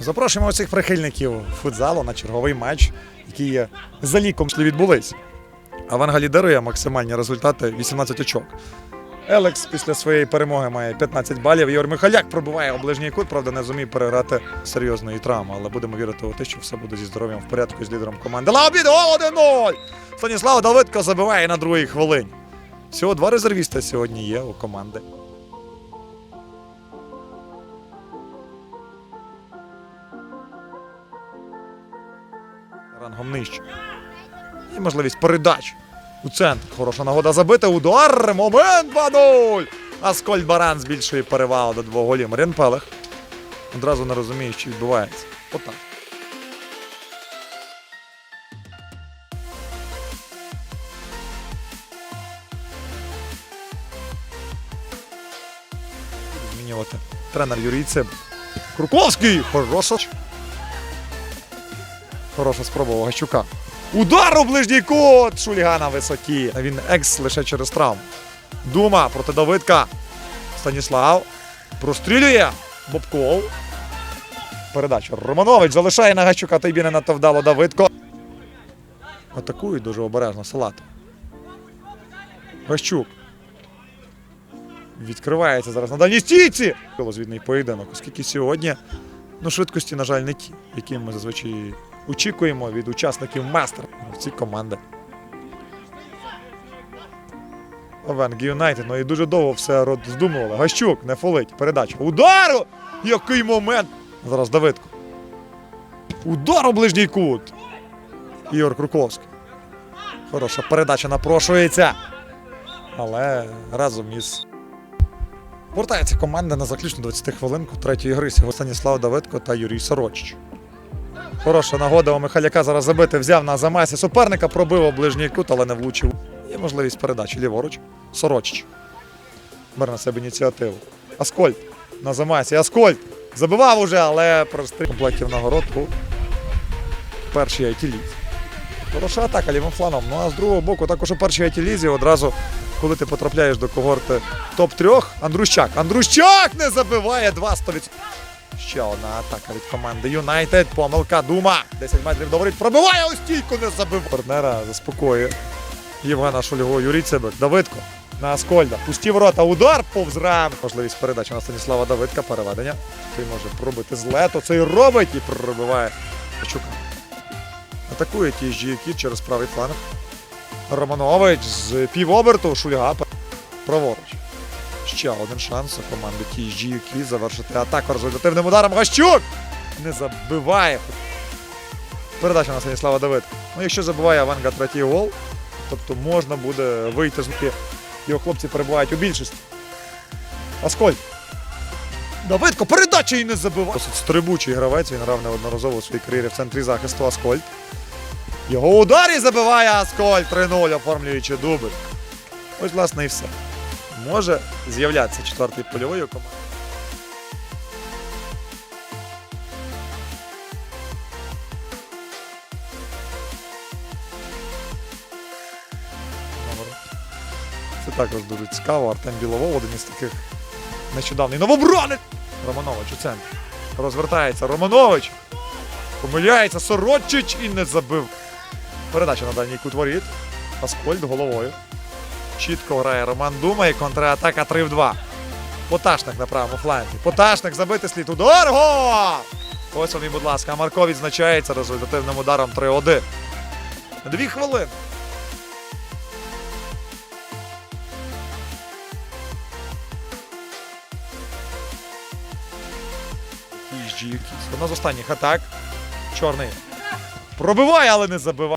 Запрошуємо усіх прихильників футзалу на черговий матч, який є за ліком що відбулись. Аванга лідирує максимальні результати 18 очок. Елекс після своєї перемоги має 15 балів. Ігор Михаляк у ближній кут, правда, не зумів переграти серйозної травми, але будемо вірити у те, що все буде зі здоров'ям в порядку з лідером команди. Лаобід, гол 1-0! Станіслав Давидко забиває на другій хвилині. Всього два резервіста сьогодні є у команди. Рангом нижче. І можливість передач у центр. Хороша нагода забити. Удар. Момент 2-0. Аскольд Баран збільшує перевагу до двох голів. Мар'ян Пелех одразу не розуміє, що відбувається. Отак. Змінювати тренер Юрій Циб. Круковський! Хороша. Хороша спроба у Гащука. Удар у ближній кут! Шульга на висоті. Він екс лише через травму. Дума проти Давидка. Станіслав. Прострілює. Бобков. Передача. Романович залишає на Гащука. Той не надто вдало Давидко. Атакують дуже обережно Салат. Гащук. Відкривається зараз на дальній стійці. Звідний поєдинок, оскільки сьогодні ну, швидкості, на жаль, не ті, які ми зазвичай очікуємо від учасників мастер в цій команди. Овенг Юнайтед, ну і дуже довго все роздумували. Гащук не фолить. Передача. Удару! Який момент! Зараз Давидко. Удар у ближній кут. Ігор Круковський. Хороша передача напрошується. Але разом із. Повертається команда на заключну 20 хвилинку третьої гри. Станіслав Давидко та Юрій Сорочич. Хороша нагода у Михаляка зараз забити. Взяв на замасі суперника, пробив ближній кут, але не влучив. Є можливість передачі ліворуч. Сорочич. Бере на себе ініціативу. Аскольд на замасі. Аскольд забивав уже, але простий комплектів нагород був перший айтіліз. Хороша атака лівим фланом. Ну а з другого боку, також у першій айтілізі одразу, коли ти потрапляєш до когорти топ-3, Андрущак. Андрущак не забиває 2 100%. Ще одна атака від команди Юнайтед. Помилка Дума. 10 метрів до воріт. Пробиває ось стійку, не забив. Партнера заспокоює. Євгена Шульго, Юрій Цибик, Давидко на Аскольда. Пусті ворота, удар повз рам. Можливість передачі на Станіслава Давидка, переведення. Той може пробити з лето, цей робить і пробиває Качука. Атакує ті жіки через правий фланг. Романович з півоберту, Шульга праворуч. Ще один шанс у команди TSG завершити атаку результативним ударом. Гащук не забиває. Передача на Станіслава Давидка. Ну, якщо забиває Аванга третій гол, тобто можна буде вийти з руки. Його хлопці перебувають у більшості. Аскольд. Давидко, передача і не забиває. Досить стрибучий гравець, він грав неодноразово у своїй кар'єрі в центрі захисту Аскольд. Його удар і забиває Аскольд 3-0, оформлюючи дубль. Ось, власне, і все. Може з'являтися четвертий польовий у команді. Це також дуже цікаво. Артем Біловол, один із таких нещодавний новобранець. Романович у центрі. Розвертається Романович. Помиляється Сорочич і не забив. Передача на дальній кут воріт. Аскольд головою. Чітко грає Роман Дума і контратака 3 в 2. Поташник на правому фланзі. Поташник забити слід удар. Го! Ось вони, будь ласка. Марко відзначається результативним ударом 3-1. Дві хвилини. Одна з останніх атак. Чорний. Пробиває, але не забиває.